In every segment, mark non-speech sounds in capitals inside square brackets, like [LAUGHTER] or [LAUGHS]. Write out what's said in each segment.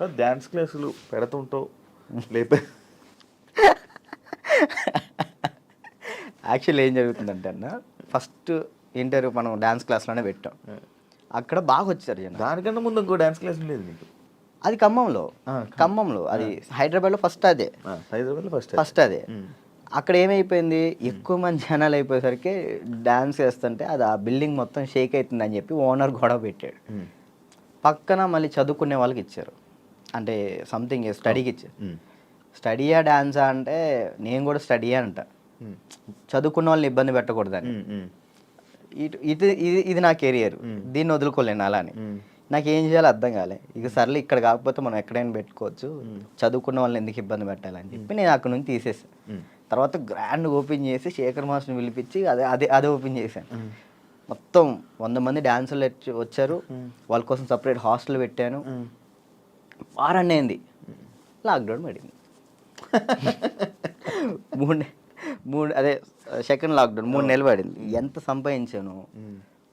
Dance క్లాసులు పెడుతుంటావు. లేపే. Actually ఏం జరుగుతుందంటే అన్న ఫస్ట్ ఇంటర్వ్యూ మనం డ్యాన్స్ క్లాస్లోనే పెట్టాం. అక్కడ బాగా వచ్చారు జనం దానికన్నా ముందు ఇంకో డ్యాన్స్ క్లాస్ ఉండేది నీకు? అది ఖమ్మంలో. ఖమ్మంలో. అది హైదరాబాద్లో ఫస్ట్ అదే. హైదరాబాద్లో ఫస్ట్ ఫస్ట్ అదే. అక్కడ ఏమైపోయింది? ఎక్కువ మంది జనాలు అయిపోయేసరికి డాన్స్ చేస్తుంటే అది ఆ బిల్డింగ్ మొత్తం షేక్ అవుతుందని చెప్పి ఓనర్ గొడవ పెట్టాడు. పక్కన మళ్ళీ చదువుకునే వాళ్ళకి ఇచ్చారు. అంటే సంథింగ్ స్టడీకి ఇచ్చారు. స్టడీయా డాన్సా అంటే నేను కూడా స్టడీయా అంట. చదువుకున్న వాళ్ళని ఇబ్బంది పెట్టకూడదని ఇటు ఇది ఇది ఇది నా కెరియర్ దీన్ని వదులుకోలేను అలా అని. నాకు ఏం చేయాలో అర్థం కాలే. ఇక సర్లే ఇక్కడ కాకపోతే మనం ఎక్కడైనా పెట్టుకోవచ్చు. చదువుకున్న వాళ్ళని ఎందుకు ఇబ్బంది పెట్టాలని చెప్పి నేను అక్కడ నుంచి తీసేసాను తర్వాత గ్రాండ్ ఓపెన్ చేసి శేఖర్ మాస్టర్ని పిలిపించి అదే అదే అదే ఓపెన్ చేశాను మొత్తం వంద మంది డాన్సర్లు వచ్చారు. వాళ్ళ కోసం సపరేట్ హాస్టల్ పెట్టాను. వారాన్ని అయింది లాక్డౌన్ పడింది. మూడు మూడు అదే సెకండ్ లాక్డౌన్ మూడు నెలలు పడింది. ఎంత సంపాదించాను?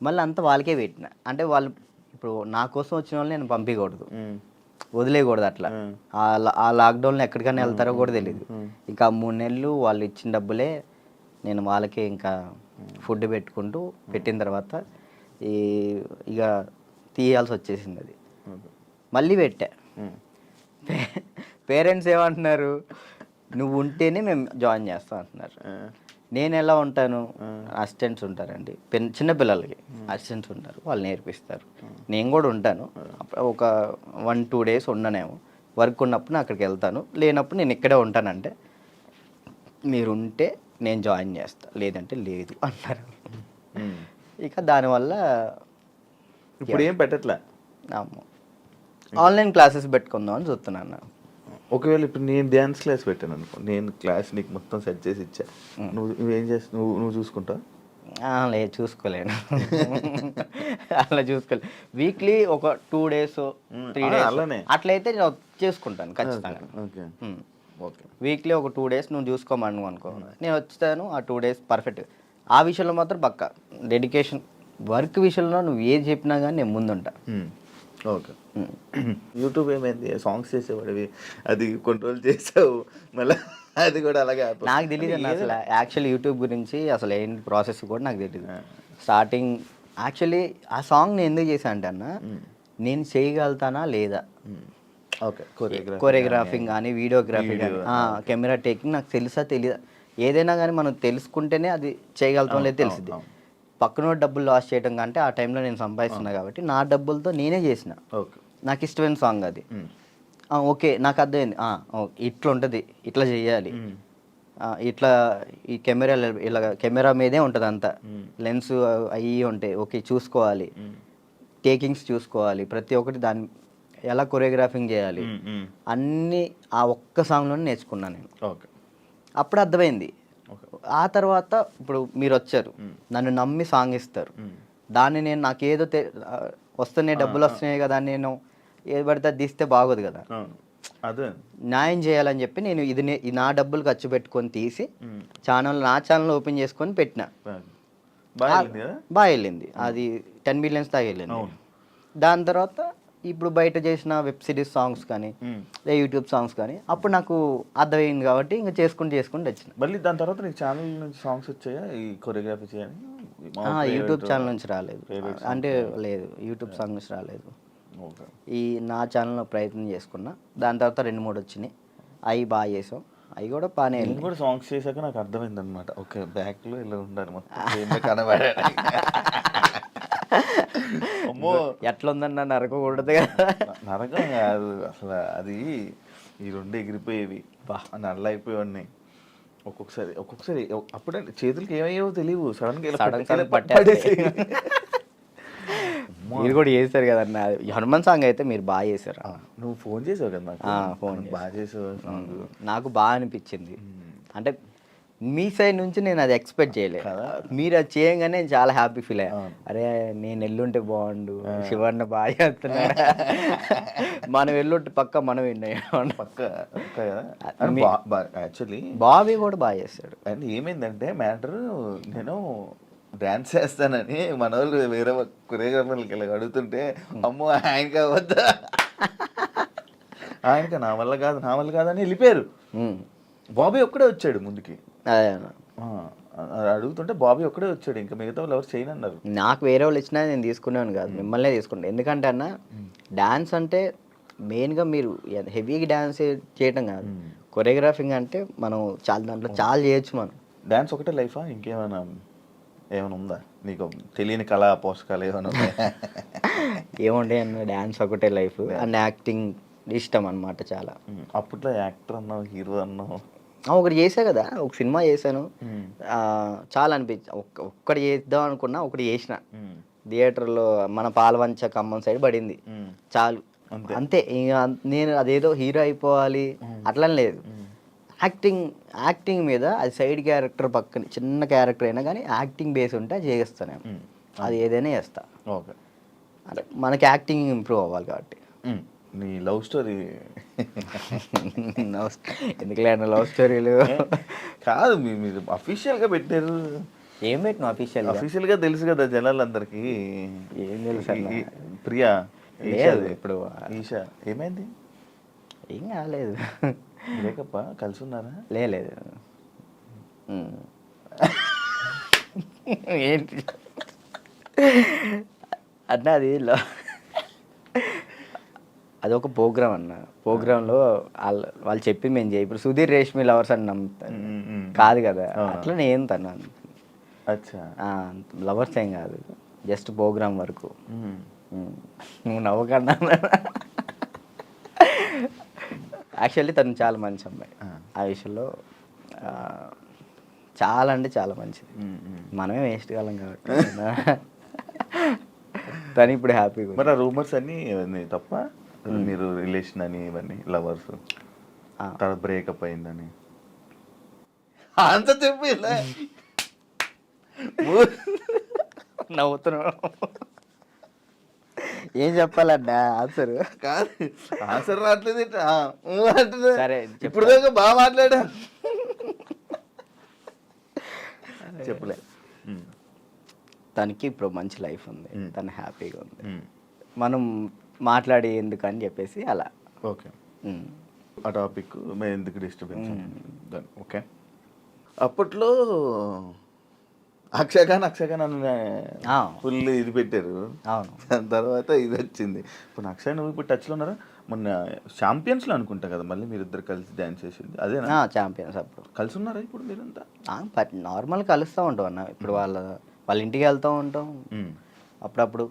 మళ్ళీ అంతా వాళ్ళకే పెట్టిన. అంటే వాళ్ళు ఇప్పుడు నా కోసం వచ్చిన వాళ్ళని నేను పంపించకూడదు వదిలేయకూడదు అట్లా. ఆ లాక్డౌన్లో ఎక్కడికైనా వెళ్తారో కూడా తెలియదు ఇంకా మూడు నెలలు వాళ్ళు ఇచ్చిన డబ్బులే నేను వాళ్ళకే ఇంకా ఫుడ్ పెట్టుకుంటూ పెట్టిన తర్వాత ఈ ఇక తీయాల్సి వచ్చేసింది అది. మళ్ళీ పెట్టా. పేరెంట్స్ ఏమంటున్నారు? నువ్వు ఉంటేనే మేము జాయిన్ చేస్తాం అంటున్నారు. నేను ఎలా ఉంటాను? అసిస్టెంట్స్ ఉంటారండి. పెన్ చిన్న పిల్లలకి అసిస్టెంట్స్ ఉంటారు. వాళ్ళు నేర్పిస్తారు. నేను కూడా ఉంటాను. ఒక వన్ టూ డేస్ ఉండనేమో. వర్క్ ఉన్నప్పుడు నేను అక్కడికి వెళ్తాను. లేనప్పుడు నేను ఇక్కడే ఉంటానంటే మీరు ఉంటే నేను జాయిన్ చేస్తా. లేదంటే లేదు అన్నారు ఇక దానివల్ల ఇప్పుడు ఏం పెట్టట్లే ఆన్లైన్ క్లాసెస్ పెట్టుకుందాం అని చూస్తున్నాను ఒకవేళ ఇప్పుడు నేను డ్యాన్స్ క్లాస్ పెట్టాను అనుకో నేను క్లాస్ నీకు మొత్తం సెట్ చేసి ఇచ్చా నువ్వు నువ్వేం చేస్తా నువ్వు నువ్వు చూసుకుంటావు? ఆ, లేదు చూసుకోలేను. అలా చూసుకోలేదు వీక్లీ ఒక టూ డేస్ త్రీ డేస్ అలానే. అట్లయితే నేను చేసుకుంటాను ఖచ్చితంగా. ఓకే. ఓకే. వీక్లీ ఒక టూ డేస్ నువ్వు చూసుకోమను అనుకో. నేను వచ్చాను ఆ టూ డేస్ పర్ఫెక్ట్ ఆ విషయంలో మాత్రం పక్క డెడికేషన్ వర్క్ విషయంలో నువ్వు ఏది చెప్పినా కానీ నేను ముందుంటా. ఓకే. యూట్యూబ్ ఏమైంది? సాంగ్స్ చేసేవాడివి. అది కంట్రోల్ చేసావు. మళ్ళీ అది కూడా అలాగే. నాకు తెలియదు అన్న అసలు. యాక్చువల్లీ యూట్యూబ్ గురించి అసలు ఏంటి ప్రాసెస్ కూడా నాకు తెలియదు స్టార్టింగ్ యాక్చువల్లీ ఆ సాంగ్ నేను ఎందుకు చేశాను అంటే అన్న నేను చేయగలుగుతానా లేదా? ఓకే. కొరియోగ్రాఫ్ కొరియోగ్రాఫింగ్ కానీ వీడియోగ్రఫీ కానీ. కెమెరా టేకింగ్ నాకు తెలుసా తెలియదా ఏదైనా కానీ మనం తెలుసుకుంటేనే అది చేయగలుగుతాం లేదు తెలిసింది పక్కన డబ్బులు లాస్ చేయడం కంటే ఆ టైంలో నేను సంపాదిస్తున్నా కాబట్టి నా డబ్బులతో నేనే చేసిన. ఓకే. నాకు ఇష్టమైన సాంగ్ అది. ఓకే నాకు అర్థమైంది. ఇట్లా ఉంటుంది ఇట్లా చేయాలి. ఇట్లా ఈ కెమెరా ఇలా కెమెరా మీదే ఉంటుంది అంతా. లెన్స్ అవి ఉంటాయి. ఓకే చూసుకోవాలి. టేకింగ్స్ చూసుకోవాలి. ప్రతి ఒక్కటి దాని ఎలా కొరియోగ్రాఫింగ్ చేయాలి? అన్నీ ఆ ఒక్క సాంగ్లోనే నేర్చుకున్నాను నేను. ఓకే. అప్పుడు అర్థమైంది. ఆ తర్వాత ఇప్పుడు మీరు వచ్చారు నన్ను నమ్మి సాంగ్ ఇస్తారు. దాన్ని నేను నాకు ఏదో తె- ఆ, వస్తున్నాయి డబ్బులు వస్తున్నాయి కదా నేను ఏది పడితే తీస్తే బాగోదు కదా. అదే. న్యాయం చేయాలని చెప్పి నేను ఇది నే- డబ్బులు ఖర్చు పెట్టుకొని తీసి ఛానల్ నా ఛానల్ ఓపెన్ చేసుకొని పెట్టిన. బాగా వెళ్ళింది అది టెన్ మిలియన్స్ దాకా వెళ్ళింది. దాని తర్వాత ఇప్పుడు బయట చేసిన వెబ్ సిరీస్ సాంగ్స్ కానీ లేదా యూట్యూబ్ సాంగ్స్ కానీ అప్పుడు నాకు అర్థమైంది కాబట్టి ఇంకా చేసుకుంటూ చేసుకుంటూ వచ్చిన. మళ్ళీ దాని తర్వాత నీకు ఛానల్ నుంచి సాంగ్స్ వచ్చాయా? ఈ కొరియోగ్రఫీ చేయని? యూట్యూబ్ ఛానల్ నుంచి రాలేదు. అంటే లేదు యూట్యూబ్ సాంగ్ నుంచి రాలేదు. ఈ నా ఛానల్లో ప్రయత్నం చేసుకున్నా. దాని తర్వాత రెండు మూడు వచ్చినాయి. అవి బాగా చేసాం. అవి కూడా బాగానే నేను కూడా సాంగ్స్ చేశాక నాకు అర్థమైంది అనమాట ఓకే బ్యాక్లో ఇలా ఉండాలి మొత్తం. కనబడాలి. [LAUGHS] అమ్మో. ఎట్లా ఉందన్న నరకకూడదు కదా నరకం కాదు అసలు అది ఈ రెండు ఎగిరిపోయేవి. బా నల్ల అయిపోయేవాడిని ఒక్కొక్కసారి ఒక్కొక్కసారి అప్పుడే చేతులకి ఏమయ్యేవో తెలియవు సడన్. మీరు కూడా చేశారు కదన్న హనుమాన్ సాంగ్ అయితే మీరు బాగా చేశారు నువ్వు ఫోన్ చేసావు కదా ఫోన్ బాగా చేసావు. నాకు బాగా అనిపించింది. అంటే మీ సైడ్ నుంచి నేను అది ఎక్స్పెక్ట్ చేయలేదు మీరు అది చేయంగానే నేను చాలా హ్యాపీ ఫీల్ అయ్యా. అరే నేను ఎల్లుంటే బాగుండు శివన్న బాగా చేస్తున్నాడు. మనం ఎల్లుంటే పక్క మనం విన్నాయి పక్క యాక్చువల్లీ బాబీ కూడా బాగా చేస్తాడు. అండ్ ఏమైందంటే మ్యాటర్ నేను డాన్స్ చేస్తానని మన వాళ్ళు వేరే కొరియోగ్రాఫర్లకి ఇలా అడుగుతుంటే అమ్మో ఆయన కావద్దా ఆయనకి నా వల్ల కాదు నా వల్ల కాదని వెళ్ళిపోయారు. బాబీ ఒక్కడే వచ్చాడు ముందుకి. అడుగుతుంటే బాబీ ఒక్కడే వచ్చాడు. ఇంకా మిగతా వాళ్ళు ఎవరు చేయనన్నారు. నాకు వేరే వాళ్ళు ఇచ్చినా నేను తీసుకునేవాను కాదు. మిమ్మల్నే తీసుకుంటాను ఎందుకంటే అన్న డాన్స్ అంటే మెయిన్గా మీరు హెవీగా డాన్స్ చేయటం కాదు. కొరియోగ్రాఫింగ్ అంటే మనం చాలా దాంట్లో చాలా చేయొచ్చు మనం. డాన్స్ ఒకటే లైఫా? ఇంకేమైనా ఏమైనా ఉందా? నీకు తెలియని కళా పోషకాలు ఏమైనా [LAUGHS] ఏముండే అన్న? డాన్స్ ఒకటే లైఫ్. అండ్ యాక్టింగ్ ఇష్టం అన్నమాట చాలా. అప్పట్లో యాక్టర్ అన్నావు హీరో అన్నావు. ఒకటి చేసా కదా ఒక సినిమా చేశాను. చాలా అనిపించి ఒక్క ఒక్కటి చేద్దాం అనుకున్నా ఒకటి చేసిన. థియేటర్లో మన పాలవంచ ఖమ్మం సైడ్ పడింది. చాలు. అంతే. నేను అదేదో హీరో అయిపోవాలి. అట్లా లేదు. యాక్టింగ్ యాక్టింగ్ మీద అది సైడ్ క్యారెక్టర్ పక్కన చిన్న క్యారెక్టర్ అయినా కానీ యాక్టింగ్ బేస్ ఉంటే అది చేస్తాను అది ఏదైనా చేస్తా. ఓకే. అంటే మనకి యాక్టింగ్ ఇంప్రూవ్ అవ్వాలి కాబట్టి. నీ లవ్ స్టోరీ? ఎందుకులే అన్న లవ్ స్టోరీలు? కాదు మీ- మీరు అఫీషియల్గా పెట్టారు. ఏం పెట్టిన అఫీషియల్ అఫీషియల్గా తెలుసు కదా జనాలందరికీ. ఏం తెలుసు ప్రియా లేదు. ఇప్పుడు ఈషా ఏమైంది? ఏం కాలేదు. బ్రేకప్ కలిసి ఉన్నారా లేదు. ఏంటి? అన్న అది అది ఒక ప్రోగ్రామ్ అన్న. ప్రోగ్రాంలో వాళ్ళు వాళ్ళు చెప్పి మేము చేయి. ఇప్పుడు సుధీర్ రేష్మి లవర్స్ అని నమ్ముతాను. కాదు కదా? అట్లా నేను తను అచ్చా. లవర్స్ ఏం కాదు. జస్ట్ ప్రోగ్రామ్ వరకు. నువ్వు నవ్వకన్నా. యాక్చువల్లీ తను చాలా మంచి అమ్మాయి. ఆ. విషయంలో చాలా అంటే చాలా మంచిది. మనమే వేస్ట్ కాలం కాబట్టి. తను ఇప్పుడు హ్యాపీగా మరి రూమర్స్ అన్ని తప్ప? మీరు రిలేషన్ అని ఇవన్నీ లవర్స్ తర్వాత బ్రేకప్ అయిందని. అంత చెప్పి నవ్వుతున్నావు. ఏం చెప్పాలన్నా? ఆన్సర్ కాదు. ఆన్సర్ రావట్లేదు. సరే. ఇప్పుడు దాకా బాగా మాట్లాడా? చెప్పలే. తనకి ఇప్పుడు మంచి లైఫ్ ఉంది. తను హ్యాపీగా ఉంది. మనం మాట్లాడి ఎందుకు అని చెప్పేసి అలా. ఓకే. ఆ టాపిక్ మేము ఎందుకు డిస్టర్బెన్స్ ఓకే. అప్పట్లో ఖాన్ అని ఆ. ఫుల్ ఇది పెట్టారు. అవును. దాని తర్వాత ఇది వచ్చింది. ఇప్పుడు అక్షయ్ నువ్వు ఇప్పుడు టచ్లో ఉన్నారా? మొన్న ఛాంపియన్స్లో అనుకుంటా కదా మళ్ళీ మీరు ఇద్దరు కలిసి డ్యాన్స్ చేసింది. అదేనా? ఛాంపియన్స్ అప్పుడు. కలిసి ఉన్నారా ఇప్పుడు మీరంతా? నార్మల్ కలుస్తూ ఉంటాం అన్న. ఇప్పుడు వాళ్ళ వాళ్ళ ఇంటికి వెళ్తూ ఉంటాం. అప్పుడప్పుడు.